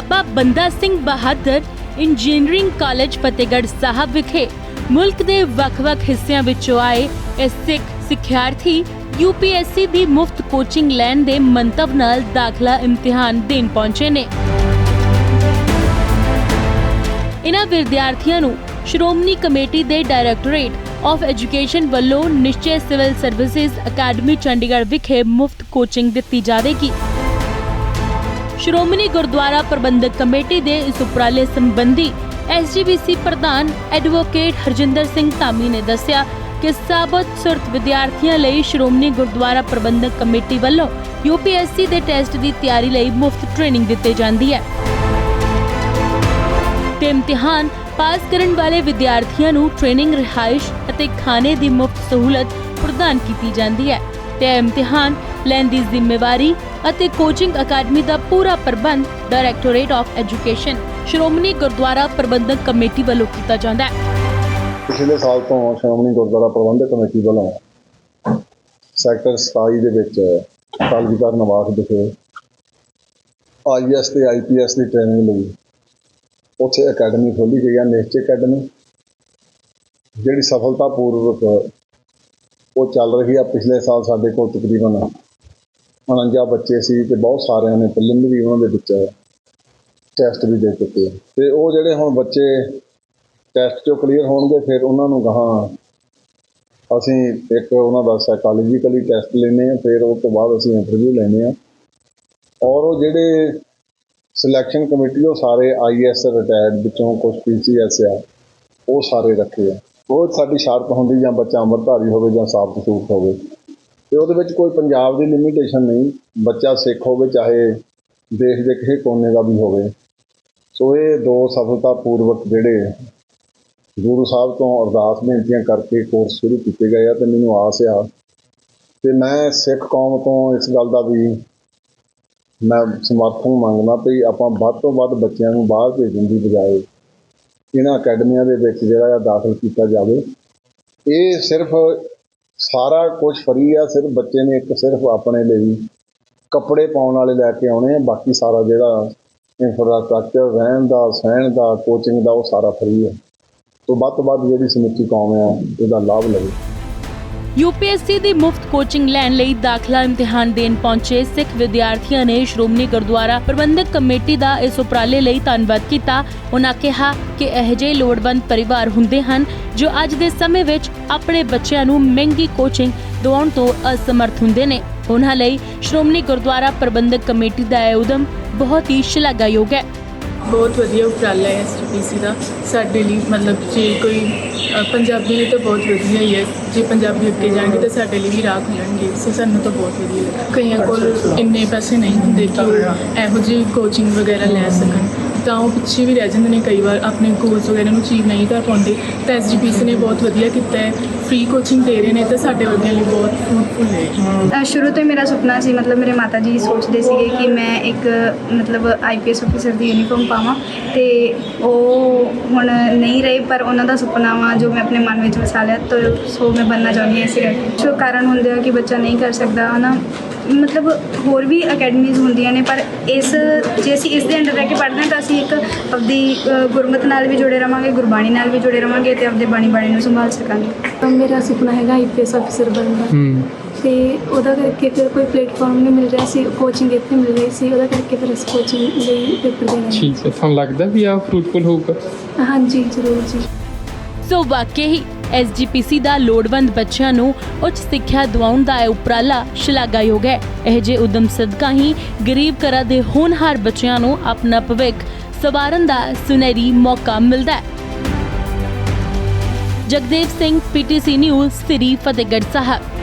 ਬਾਬਾ Banda Singh Bahadur engineering college Fatehgarh Sahib ਵਿਖੇ ਮੁਲਕ ਦੇ ਵੱਖ-ਵੱਖ ਹਿੱਸਿਆਂ ਵਿੱਚੋਂ ਆਏ ਇਸ ਸਿੱਖ ਸਿੱਖਿਆਰਥੀ UPSC ਦੀ ਮੁਫਤ ਕੋਚਿੰਗ ਲੈਣ ਦੇ ਮੰਤਵ ਨਾਲ ਦਾਖਲਾ ਇਮਤਿਹਾਨ ਦੇਣ ਪਹੁੰਚੇ ਨੇ। ਇਨ੍ਹਾਂ ਵਿਦਿਆਰਥੀਆਂ ਨੂੰ ਸ਼੍ਰੋਮਣੀ ਕਮੇਟੀ ਦੇ ਡਾਇਰੈਕਟੋਰੇਟ ਆਫ ਐਜੂਕੇਸ਼ਨ ਵੱਲੋਂ Nishchay civil services academy Chandigarh ਵਿਖੇ ਮੁਫਤ ਕੋਚਿੰਗ ਦਿੱਤੀ ਜਾਵੇਗੀ। ਸ਼੍ਰੋਮਣੀ ਗੁਰਦੁਆਰਾ ਪ੍ਰਬੰਧਕ ਕਮੇਟੀ ਦੇ ਇਸ ਉਪਰਾਲੇ ਸੰਬੰਧੀ ਐਸਜੀਬੀਸੀ ਪ੍ਰਧਾਨ ਐਡਵੋਕੇਟ ਹਰਜਿੰਦਰ ਸਿੰਘ ਧਾਮੀ ਨੇ ਦੱਸਿਆ ਕਿ ਸਾਬਤ ਸੁਰਤ ਵਿਦਿਆਰਥੀਆਂ ਲਈ ਸ਼੍ਰੋਮਣੀ ਗੁਰਦੁਆਰਾ ਪ੍ਰਬੰਧਕ ਕਮੇਟੀ ਵੱਲੋਂ UPSC ਦੇ ਟੈਸਟ ਦੀ ਤਿਆਰੀ ਲਈ ਮੁਫਤ ਟ੍ਰੇਨਿੰਗ ਦਿੱਤੀ ਜਾਂਦੀ ਹੈ। ਤੇ ਇਮਤਿਹਾਨ ਪਾਸ ਕਰਨ ਵਾਲੇ ਵਿਦਿਆਰਥੀਆਂ ਨੂੰ ਟ੍ਰੇਨਿੰਗ ਰਿਹਾਇਸ਼ ਅਤੇ ਖਾਣੇ ਦੀ ਮੁਫਤ ਸਹੂਲਤ ਪ੍ਰਦਾਨ ਕੀਤੀ ਜਾਂਦੀ ਹੈ। ਤੇ ਇਹ ਇਮਤਿਹਾਨ ਲੈਣ ਦੀ ਜ਼ਿੰਮੇਵਾਰੀ ਅਤੇ ਕੋਚਿੰਗ ਅਕੈਡਮੀ ਦਾ ਪੂਰਾ ਪ੍ਰਬੰਧ directorate of education Shiromani Gurdwara Parbandhak committee ਵੱਲੋਂ ਕੀਤਾ ਜਾਂਦਾ ਹੈ। ਪਿਛਲੇ ਸਾਲ ਤੋਂ ਸ਼੍ਰੋਮਣੀ ਗੁਰਦੁਆਰਾ ਪ੍ਰਬੰਧਕ ਕਮੇਟੀ ਵੱਲੋਂ ਸੈਕਟਰ 27 ਦੇ ਵਿੱਚ ਕਾਲਜੀਕਾਰ ਨਵਾਸ ਵਿਖੇ ਆਈਐਸ ਤੇ ਆਈਪੀਐਸ ਦੀ ਟ੍ਰੇਨਿੰਗ ਲਈ ਉੱਥੇ ਅਕੈਡਮੀ ਖੋਲੀ ਗਈ ਹੈ, ਨਿਸ਼ਚੈ ਅਕੈਡਮੀ ਜਿਹੜੀ ਸਫਲਤਾਪੂਰਵਕ ਉਹ ਚੱਲ ਰਹੀ ਆ, ਪਿਛਲੇ ਸਾਲ ਸਾਡੇ ਕੋਲ ਤਕਰੀਬਨ 49 ਬੱਚੇ ਸੀ ਤੇ ਬਹੁਤ ਸਾਰਿਆਂ ਨੇ ਪ੍ਰੀਲਿਮਿਨਰੀ ਉਹਨਾਂ ਦੇ ਵਿੱਚ ਟੈਸਟ ਵੀ ਦੇ ਚੁੱਕੇ ਆ। ਤੇ ਉਹ ਜਿਹੜੇ ਹੁਣ ਬੱਚੇ ਟੈਸਟ ਚੋਂ ਕਲੀਅਰ ਹੋਣਗੇ, ਫਿਰ ਉਹਨਾਂ ਨੂੰ ਗਾਹਾਂ ਅਸੀਂ ਇੱਕ ਉਹਨਾਂ ਦਾ ਸਾਈਕੋਲੋਜੀਕਲੀ ਟੈਸਟ ਲੈਨੇ ਆ, ਫਿਰ ਉਸ ਤੋਂ ਬਾਅਦ ਅਸੀਂ ਇੰਟਰਵਿਊ ਲੈਨੇ ਆ ਔਰ ਉਹ ਜਿਹੜੇ ਸਿਲੈਕਸ਼ਨ ਕਮੇਟੀ ਉਹ ਸਾਰੇ ਆਈਐਸ ਰਿਟਾਇਰਡ ਵਿੱਚੋਂ ਕੁਝ ਪੀਸੀਐਸ ਆ, ਉਹ ਸਾਰੇ ਰੱਖੇ ਆ ਉਹ ਸਾਡੀ ਸ਼ਰਤ ਹੁੰਦੀ ਜਾਂ ਬੱਚਾ ਅੰਮ੍ਰਿਤਧਾਰੀ ਹੋਵੇ ਜਾਂ ਸਾਫ਼ ਸੂਰਤ ਹੋਵੇ। ਤੇ ਉਹਦੇ ਵਿੱਚ ਕੋਈ ਪੰਜਾਬ ਦੀ ਲਿਮਿਟੇਸ਼ਨ ਨਹੀਂ, ਬੱਚਾ ਸਿੱਖ ਹੋਵੇ ਚਾਹੇ ਦੇਸ਼ ਦੇ ਕਿਸੇ ਕੋਨੇ ਦਾ ਵੀ ਹੋਵੇ। ਸੋ ਇਹ ਦੋ ਸਫਲਤਾ ਪੂਰਵਕ ਜਿਹੜੇ ਗੁਰੂ ਸਾਹਿਬ ਤੋਂ ਅਰਦਾਸ ਬੇਨਤੀਆਂ ਕਰਕੇ ਕੋਰਸ ਸ਼ੁਰੂ ਕੀਤੇ ਗਏ ਆ ਤੇ ਮੈਨੂੰ ਆਸ ਆ ਤੇ ਮੈਂ ਸਿੱਖ ਕੌਮ ਤੋਂ ਇਸ ਗੱਲ ਦਾ ਵੀ ਮੈਂ ਸਮਰਥਨ ਮੰਗਦਾ ਵੀ ਆਪਾਂ ਵੱਧ ਤੋਂ ਵੱਧ ਬੱਚਿਆਂ ਨੂੰ ਬਾਹਰ ਭੇਜਣ ਦੀ ਬਜਾਏ ਇਹਨਾਂ ਅਕੈਡਮੀਆਂ ਦੇ ਵਿੱਚ ਜਿਹੜਾ ਆ ਦਾਖਲ ਕੀਤਾ ਜਾਵੇ। ਇਹ ਸਿਰਫ ਸਾਰਾ ਕੁਝ ਫਰੀ ਆ, ਸਿਰਫ ਬੱਚੇ ਨੇ ਇੱਕ ਸਿਰਫ ਆਪਣੇ ਲਈ ਕੱਪੜੇ ਪਾਉਣ ਵਾਲੇ ਲੈ ਕੇ ਆਉਣੇ ਆ, ਬਾਕੀ ਸਾਰਾ ਜਿਹੜਾ ਇਨਫਰਾਸਟ੍ਰਕਚਰ ਰਹਿਣ ਦਾ, ਸਹਿਣ ਦਾ ਕੋਚਿੰਗ ਦਾ ਉਹ ਸਾਰਾ ਫਰੀ ਹੈ ਤੋਂ ਵੱਧ ਤੋਂ ਵੱਧ ਜਿਹੜੀ ਸਮੁੱਚੀ ਕੌਮ ਆ ਇਹਦਾ ਲਾਭ ਲਵੇ। UPSC ਦੀ ਮੁਫਤ ਕੋਚਿੰਗ ਲੈਣ ਲਈ ਦਾਖਲਾ ਇਮਤਿਹਾਨ ਦੇਣ ਪਹੁੰਚੇ ਸਿੱਖ ਵਿਦਿਆਰਥੀਆਂ ਨੇ ਸ਼੍ਰੋਮਣੀ ਗੁਰਦੁਆਰਾ ਪ੍ਰਬੰਧਕ ਕਮੇਟੀ ਦਾ ਇਸ ਉਪਰਾਲੇ ਲਈ ਧੰਨਵਾਦ ਕੀਤਾ। ਉਹਨਾਂ ਕਿਹਾ ਕਿ ਇਹ ਜਿਹੇ ਲੋੜਵੰਦ ਪਰਿਵਾਰ ਹੁੰਦੇ ਹਨ ਜੋ ਅੱਜ ਦੇ ਸਮੇਂ ਵਿੱਚ ਆਪਣੇ ਬੱਚਿਆਂ ਨੂੰ ਮਹਿੰਗੀ ਕੋਚਿੰਗ ਦਿਵਾਉਣ ਤੋਂ ਅਸਮਰਥ ਹੁੰਦੇ ਨੇ। ਉਹਨਾਂ ਲਈ ਸ਼੍ਰੋਮਣੀ ਗੁਰਦੁਆਰਾ ਪ੍ਰਬੰਧਕ ਕਮੇਟੀ ਦਾ ਇਹ ਉਦਮ ਬਹੁਤ ਹੀ ਸ਼ਲਾਘਾਯੋਗ ਹੈ। ਬਹੁਤ ਵਧੀਆ ਉਪਰਾਲਾ ਹੈ ਐਸਟੀਪੀਸੀ ਦਾ। ਸਾਡੇ ਲਈ ਮਤਲਬ ਜੇ ਕੋਈ ਅ, ਪੰਜਾਬੀ ਲਈ ਤਾਂ ਬਹੁਤ ਵਧੀਆ ਹੀ ਹੈ। ਜੇ ਪੰਜਾਬੀ ਅੱਗੇ ਜਾਣਗੇ ਤਾਂ ਸਾਡੇ ਲਈ ਵੀ ਰਾਹ ਖੁੱਲਣਗੇ। ਸੋ ਸਾਨੂੰ ਤਾਂ ਬਹੁਤ ਵਧੀਆ ਲੱਗਾ ਕਈਆਂ ਕੋਲ ਇੰਨੇ ਪੈਸੇ ਨਹੀਂ ਹੁੰਦੇ ਕਿ ਉਹ ਇਹੋ ਜਿਹੀ ਕੋਚਿੰਗ ਵਗੈਰਾ ਲੈ ਸਕਣ। ਤਾਂ ਉਹ ਪਿੱਛੇ ਵੀ ਰਹਿ ਜਾਂਦੇ ਨੇ ਕਈ ਵਾਰ, ਆਪਣੇ ਗੋਲਸ ਵਗੈਰਾ ਨੂੰ ਅਚੀਵ ਨਹੀਂ ਕਰ ਪਾਉਂਦੇ। ਤਾਂ ਐਸਜੀਪੀਸੀ ਨੇ ਬਹੁਤ ਵਧੀਆ ਕੀਤਾ ਹੈ। ਫ੍ਰੀ ਕੋਚਿੰਗ ਦੇ ਰਹੇ ਨੇ ਤਾਂ ਸਾਡੇ ਵਰਗਿਆਂ ਲਈ ਬਹੁਤ ਫਰੂਟਫੁਲ ਹੈ। ਸ਼ੁਰੂ ਤੋਂ ਹੀ ਮੇਰਾ ਸੁਪਨਾ ਸੀ, ਮਤਲਬ ਮੇਰੇ ਮਾਤਾ ਜੀ ਸੋਚਦੇ ਸੀਗੇ ਕਿ ਮੈਂ ਇੱਕ, ਮਤਲਬ ਆਈਪੀਐਸ ਅਫੀਸਰ ਦੀ ਯੂਨੀਫਾਰਮ ਪਾਵਾਂ ਤੇ ਉਹ ਹੁਣ ਨਹੀਂ ਰਹੇ, ਪਰ ਉਹਨਾਂ ਦਾ ਸੁਪਨਾ ਵਾ ਜੋ ਮੈਂ ਆਪਣੇ ਮਨ ਵਿੱਚ ਵਸਾ ਲਿਆ, ਤਾਂ ਸੋ ਮੈਂ ਬਣਨਾ ਚਾਹੁੰਦੀ ਹਾਂ ਇਸ ਕਰਕੇ ਜੋ ਕਾਰਨ ਹੁੰਦੇ ਆ ਕਿ ਬੱਚਾ ਨਹੀਂ ਕਰ ਸਕਦਾ, ਹਨਾ? ਮਤਲਬ ਹੋਰ ਵੀ ਅਕੈਡਮੀਜ਼ ਹੁੰਦੀਆਂ ਨੇ ਪਰ ਇਸ ਜੇ ਅਸੀਂ ਇਸ ਦੇ ਅੰਡਰ ਰਹਿ ਕੇ ਪੜ੍ਹਦੇ ਹਾਂ ਤਾਂ ਅਸੀਂ ਇੱਕ ਆਪਦੀ ਗੁਰਮਤ ਨਾਲ ਵੀ ਜੁੜੇ ਰਵਾਂਗੇ ਗੁਰਬਾਣੀ ਨਾਲ ਵੀ ਜੁੜੇ ਰਵਾਂਗੇ ਤੇ ਆਪਦੇ ਬਾਣੀ ਬਾਣੀ ਨੂੰ ਸੰਭਾਲ ਸਕਾਂਗੇ। ਮੇਰਾ ਸੁਪਨਾ ਹੈਗਾ ਆਈਪੀਐਸ ਅਫਸਰ ਬਣਨ ਦਾ। ਤੇ ਉਹਦਾ ਕਰਕੇ ਫਿਰ ਕੋਈ ਪਲੇਟਫਾਰਮ ਨਹੀਂ ਮਿਲ ਰਿਹਾ ਸੀ ਕੋਚਿੰਗ ਇੱਥੇ ਮਿਲ ਰਹੀ ਸੀ ਉਹਦਾ ਕਰਕੇ ਫਿਰ ਅਸੀਂ ਕੋਚਿੰਗ ਲਈ ਪੇਪਰ ਦੇਣਾ ਠੀਕ ਹੈ ਤੁਹਾਨੂੰ ਲੱਗਦਾ ਵੀ ਆ ਫਰੂਟਫੁਲ ਹੋਊਗਾ? ਹਾਂਜੀ ਜ਼ਰੂਰ ਜੀ। ਸੋ ਵਾਕਈ ਹੀ ਐਸਜੀਪੀਸੀ ਦਾ ਲੋੜਵੰਦ ਬੱਚਿਆਂ ਨੂੰ ਉੱਚ ਸਿੱਖਿਆ ਦਿਵਾਉਣ ਦਾ ਇਹ ਉਪਰਾਲਾ ਸ਼ਲਾਘਾਯੋਗ ਹੈ। ਇਹ ਜੇ ਉਦਮ ਸਦਕਾ ਹੀ ਗਰੀਬ ਘਰਾਂ ਦੇ ਹੋਣਹਾਰ ਬੱਚਿਆਂ ਨੂੰ ਆਪਣਾ ਭਵਿੱਖ ਸਵਾਰਨ ਦਾ ਸੁਨਹਿਰੀ ਮੌਕਾ ਮਿਲਦਾ ਹੈ। Jagdev Singh PTC news, Sri Fatehgarh Sahib.